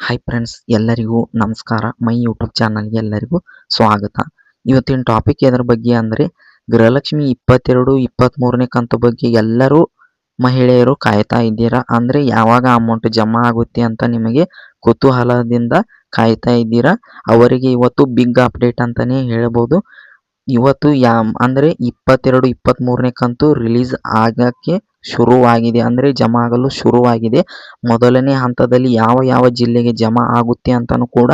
Hi friends ಎಲ್ಲರಿಗೂ ನಮಸ್ಕಾರ. My YouTube ಚಾನಲ್ಗೆ ಎಲ್ಲರಿಗೂ ಸ್ವಾಗತ. ಇವತ್ತಿನ ಟಾಪಿಕ್ ಎದ್ರ ಬಗ್ಗೆ ಅಂದರೆ, ಗೃಹಲಕ್ಷ್ಮಿ ಇಪ್ಪತ್ತೆರಡು ಇಪ್ಪತ್ತ್ಮೂರನೇ ಕಂತು ಬಗ್ಗೆ ಎಲ್ಲರೂ ಮಹಿಳೆಯರು ಕಾಯ್ತಾ ಇದ್ದೀರಾ? ಅಂದರೆ, ಯಾವಾಗ ಅಮೌಂಟ್ ಜಮಾ ಆಗುತ್ತೆ ಅಂತ ನಿಮಗೆ ಕುತೂಹಲದಿಂದ ಕಾಯ್ತಾ ಇದ್ದೀರಾ? ಅವರಿಗೆ ಇವತ್ತು ಬಿಗ್ ಅಪ್ಡೇಟ್ ಅಂತಲೇ ಹೇಳ್ಬೋದು. ಇವತ್ತು ಯಾ ಅಂದರೆ ಇಪ್ಪತ್ತೆರಡು ಇಪ್ಪತ್ತ್ಮೂರನೇ ಕಂತು ರಿಲೀಸ್ ಆಗೋಕ್ಕೆ ಶುರುವಾಗಿದೆ, ಅಂದರೆ ಜಮಾ ಆಗಲು ಶುರುವಾಗಿದೆ. ಮೊದಲನೇ ಹಂತದಲ್ಲಿ ಯಾವ ಯಾವ ಜಿಲ್ಲೆಗೆ ಜಮಾ ಆಗುತ್ತೆ ಅಂತಲೂ ಕೂಡ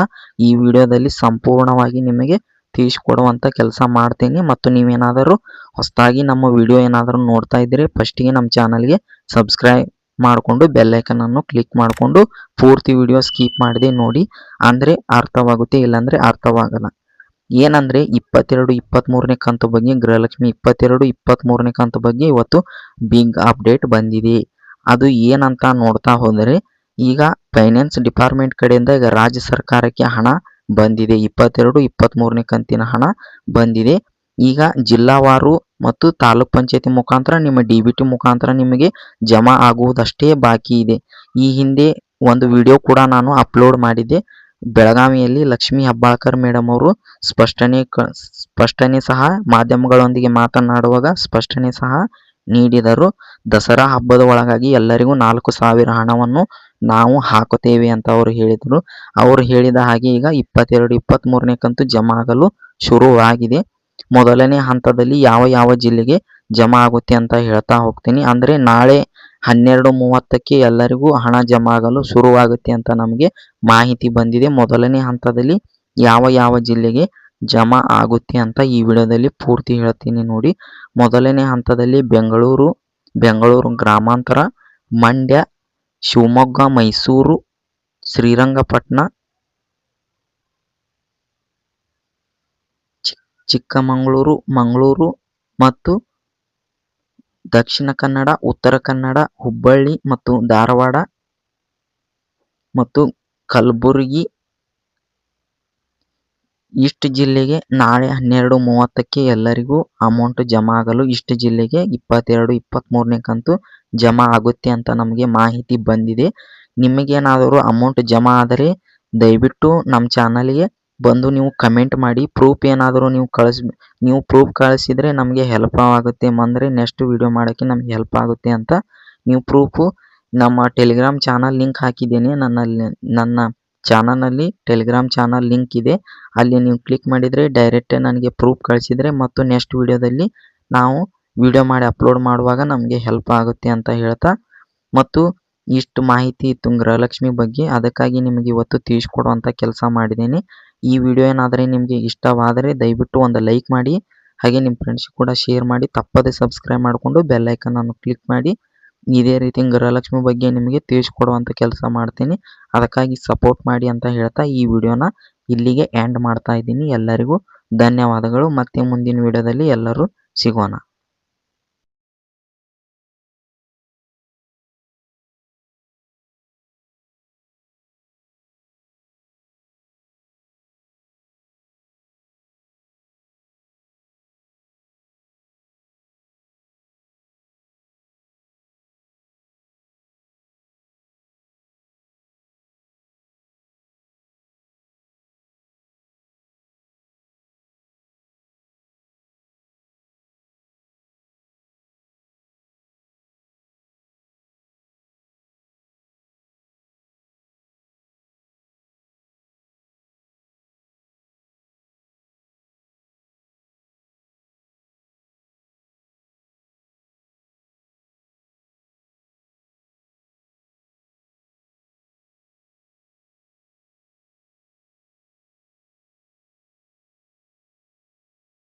ಈ ವಿಡಿಯೋದಲ್ಲಿ ಸಂಪೂರ್ಣವಾಗಿ ನಿಮಗೆ ತಿಳಿಸ್ಕೊಡುವಂಥ ಕೆಲಸ ಮಾಡ್ತೀನಿ. ಮತ್ತು ನೀವೇನಾದರೂ ಹೊಸದಾಗಿ ನಮ್ಮ ವಿಡಿಯೋ ಏನಾದರೂ ನೋಡ್ತಾ ಇದ್ದರೆ, ಫಸ್ಟಿಗೆ ನಮ್ಮ ಚಾನಲ್ಗೆ ಸಬ್ಸ್ಕ್ರೈಬ್ ಮಾಡಿಕೊಂಡು ಬೆಲ್ಲೈಕನನ್ನು ಕ್ಲಿಕ್ ಮಾಡಿಕೊಂಡು ಪೂರ್ತಿ ವಿಡಿಯೋ ಸ್ಕಿಪ್ ಮಾಡಿದೆ ನೋಡಿ. ಅಂದರೆ ಅರ್ಥವಾಗುತ್ತೆ, ಇಲ್ಲಾಂದರೆ ಅರ್ಥವಾಗಲ್ಲ. ಏನಂದರೆ ಇಪ್ಪತ್ತೆರಡು ಇಪ್ಪತ್ತ್ಮೂರನೇ ಕಂತು ಬಗ್ಗೆ, ಗೃಹಲಕ್ಷ್ಮಿ ಇಪ್ಪತ್ತೆರಡು ಇಪ್ಪತ್ತ್ಮೂರನೇ ಕಂತು ಬಗ್ಗೆ ಇವತ್ತು ಬಿಗ್ ಅಪ್ಡೇಟ್ ಬಂದಿದೆ. ಅದು ಏನಂತ ನೋಡ್ತಾ ಹೋದರೆ, ಈಗ ಫೈನಾನ್ಸ್ ಡಿಪಾರ್ಟ್ಮೆಂಟ್ ಕಡೆಯಿಂದ ಈಗ ರಾಜ್ಯ ಸರ್ಕಾರಕ್ಕೆ ಹಣ ಬಂದಿದೆ. ಇಪ್ಪತ್ತೆರಡು ಇಪ್ಪತ್ತ್ಮೂರನೇ ಕಂತಿನ ಹಣ ಬಂದಿದೆ. ಈಗ ಜಿಲ್ಲಾವಾರು ಮತ್ತು ತಾಲೂಕ್ ಪಂಚಾಯತಿ ಮುಖಾಂತರ ನಿಮ್ಮ ಡಿ ಬಿ ಟಿ ಮುಖಾಂತರ ನಿಮಗೆ ಜಮಾ ಆಗುವುದಷ್ಟೇ ಬಾಕಿ ಇದೆ. ಈ ಹಿಂದೆ ಒಂದು ವಿಡಿಯೋ ಕೂಡ ನಾನು ಅಪ್ಲೋಡ್ ಮಾಡಿದ್ದೆ. ಬೆಳಗಾವಿಯಲ್ಲಿ ಲಕ್ಷ್ಮಿ ಹೆಬ್ಬಾಳ್ಕರ್ ಮೇಡಮ್ ಅವರು ಸ್ಪಷ್ಟನೆ ಸ್ಪಷ್ಟನೆ ಸಹ ಮಾಧ್ಯಮಗಳೊಂದಿಗೆ ಮಾತನಾಡುವಾಗ ಸ್ಪಷ್ಟನೆ ಸಹ ನೀಡಿದರು. ದಸರಾ ಹಬ್ಬದ ಒಳಗಾಗಿ ಎಲ್ಲರಿಗೂ ನಾಲ್ಕು ಸಾವಿರ ಹಣವನ್ನು ನಾವು ಹಾಕುತ್ತೇವೆ ಅಂತ ಅವರು ಹೇಳಿದರು. ಅವರು ಹೇಳಿದ ಹಾಗೆ ಈಗ ಇಪ್ಪತ್ತೆರಡು ಇಪ್ಪತ್ತ್ಮೂರನೇ ಕಂತು ಜಮಾ ಆಗಲು ಶುರುವಾಗಿದೆ. ಮೊದಲನೇ ಹಂತದಲ್ಲಿ ಯಾವ ಯಾವ ಜಿಲ್ಲೆಗೆ ಜಮಾ ಆಗುತ್ತೆ ಅಂತ ಹೇಳ್ತಾ ಹೋಗ್ತೀನಿ. ಅಂದರೆ ನಾಳೆ ಹನ್ನೆರಡು ಮೂವತ್ತಕ್ಕೆ ಎಲ್ಲರಿಗೂ ಹಣ ಜಮಾ ಆಗಲು ಶುರುವಾಗುತ್ತೆ ಅಂತ ನಮಗೆ ಮಾಹಿತಿ ಬಂದಿದೆ. ಮೊದಲನೇ ಹಂತದಲ್ಲಿ ಯಾವ ಯಾವ ಜಿಲ್ಲೆಗೆ ಜಮಾ ಆಗುತ್ತೆ ಅಂತ ಈ ವಿಡಿಯೋದಲ್ಲಿ ಪೂರ್ತಿ ಹೇಳ್ತೀನಿ ನೋಡಿ. ಮೊದಲನೇ ಹಂತದಲ್ಲಿ ಬೆಂಗಳೂರು ಬೆಂಗಳೂರು ಗ್ರಾಮಾಂತರ, ಮಂಡ್ಯ, ಶಿವಮೊಗ್ಗ, ಮೈಸೂರು, ಶ್ರೀರಂಗಪಟ್ಟಣ ಚಿಕ್ಕಮಗಳೂರು, ಮಂಗಳೂರು ಮತ್ತು ದಕ್ಷಿಣ ಕನ್ನಡ, ಉತ್ತರ ಕನ್ನಡ, ಹುಬ್ಬಳ್ಳಿ ಮತ್ತು ಧಾರವಾಡ ಮತ್ತು ಕಲಬುರಗಿ ಇಷ್ಟು ಜಿಲ್ಲೆಗೆ ನಾಳೆ ಹನ್ನೆರಡು ಮೂವತ್ತಕ್ಕೆ ಎಲ್ಲರಿಗೂ ಅಮೌಂಟ್ ಜಮಾ ಆಗಲು ಇಷ್ಟು ಜಿಲ್ಲೆಗೆ ಇಪ್ಪತ್ತೆರಡು ಇಪ್ಪತ್ತ್ಮೂರನೇ ಕಂತು ಜಮಾ ಆಗುತ್ತೆ ಅಂತ ನಮಗೆ ಮಾಹಿತಿ ಬಂದಿದೆ. ನಿಮಗೇನಾದರೂ ಅಮೌಂಟ್ ಜಮಾ ಆದರೆ ದಯವಿಟ್ಟು ನಮ್ಮ ಚಾನಲ್ಗೆ ಬಂದು ನೀವು ಕಮೆಂಟ್ ಮಾಡಿ ಪ್ರೂಫ್ ಏನಾದರೂ ನೀವು ಕಳಿಸ್, ನೀವು ಪ್ರೂಫ್ ಕಳಿಸಿದರೆ ನಮಗೆ ಹೆಲ್ಪ್ ಆಗುತ್ತೆ. ಅಂದರೆ ನೆಕ್ಸ್ಟ್ ವಿಡಿಯೋ ಮಾಡೋಕ್ಕೆ ನಮ್ಗೆ ಹೆಲ್ಪ್ ಆಗುತ್ತೆ ಅಂತ ನೀವು ಪ್ರೂಫು ನಮ್ಮ ಟೆಲಿಗ್ರಾಮ್ ಚಾನಲ್ ಲಿಂಕ್ ಹಾಕಿದ್ದೇನೆ. ನನ್ನಲ್ಲಿ ನನ್ನ ಚಾನಲ್ನಲ್ಲಿ ಟೆಲಿಗ್ರಾಮ್ ಚಾನಲ್ ಲಿಂಕ್ ಇದೆ. ಅಲ್ಲಿ ನೀವು ಕ್ಲಿಕ್ ಮಾಡಿದರೆ ಡೈರೆಕ್ಟೇ ನನಗೆ ಪ್ರೂಫ್ ಕಳಿಸಿದರೆ ಮತ್ತು ನೆಕ್ಸ್ಟ್ ವಿಡಿಯೋದಲ್ಲಿ ನಾವು ವಿಡಿಯೋ ಮಾಡಿ ಅಪ್ಲೋಡ್ ಮಾಡುವಾಗ ನಮಗೆ ಹೆಲ್ಪ್ ಆಗುತ್ತೆ ಅಂತ ಹೇಳ್ತಾ. ಮತ್ತು ಇಷ್ಟು ಮಾಹಿತಿ ಇತ್ತು ಗೃಹಲಕ್ಷ್ಮಿ ಬಗ್ಗೆ, ಅದಕ್ಕಾಗಿ ನಿಮಗೆ ಇವತ್ತು ತಿಳಿಸ್ಕೊಡುವಂಥ ಕೆಲಸ ಮಾಡಿದ್ದೀನಿ. ಈ ವಿಡಿಯೋ ಏನಾದರೆ ನಿಮಗೆ ಇಷ್ಟವಾದರೆ ದಯವಿಟ್ಟು ಒಂದು ಲೈಕ್ ಮಾಡಿ, ಹಾಗೆ ನಿಮ್ಮ ಫ್ರೆಂಡ್ಸ್ ಕೂಡ ಶೇರ್ ಮಾಡಿ, ತಪ್ಪದೆ ಸಬ್ಸ್ಕ್ರೈಬ್ ಮಾಡಿಕೊಂಡು ಬೆಲ್ಲೈಕನನ್ನು ಕ್ಲಿಕ್ ಮಾಡಿ. ಇದೇ ರೀತಿ ಗೃಹಲಕ್ಷ್ಮಿ ಬಗ್ಗೆ ನಿಮಗೆ ತಿಳಿಸ್ಕೊಡುವಂಥ ಕೆಲಸ ಮಾಡ್ತೀನಿ. ಅದಕ್ಕಾಗಿ ಸಪೋರ್ಟ್ ಮಾಡಿ ಅಂತ ಹೇಳ್ತಾ ಈ ವಿಡಿಯೋನ ಇಲ್ಲಿಗೆ ಎಂಡ್ ಮಾಡ್ತಾ ಇದ್ದೀನಿ. ಎಲ್ಲರಿಗೂ ಧನ್ಯವಾದಗಳು. ಮತ್ತೆ ಮುಂದಿನ ವಿಡಿಯೋದಲ್ಲಿ ಎಲ್ಲರೂ ಸಿಗೋಣ.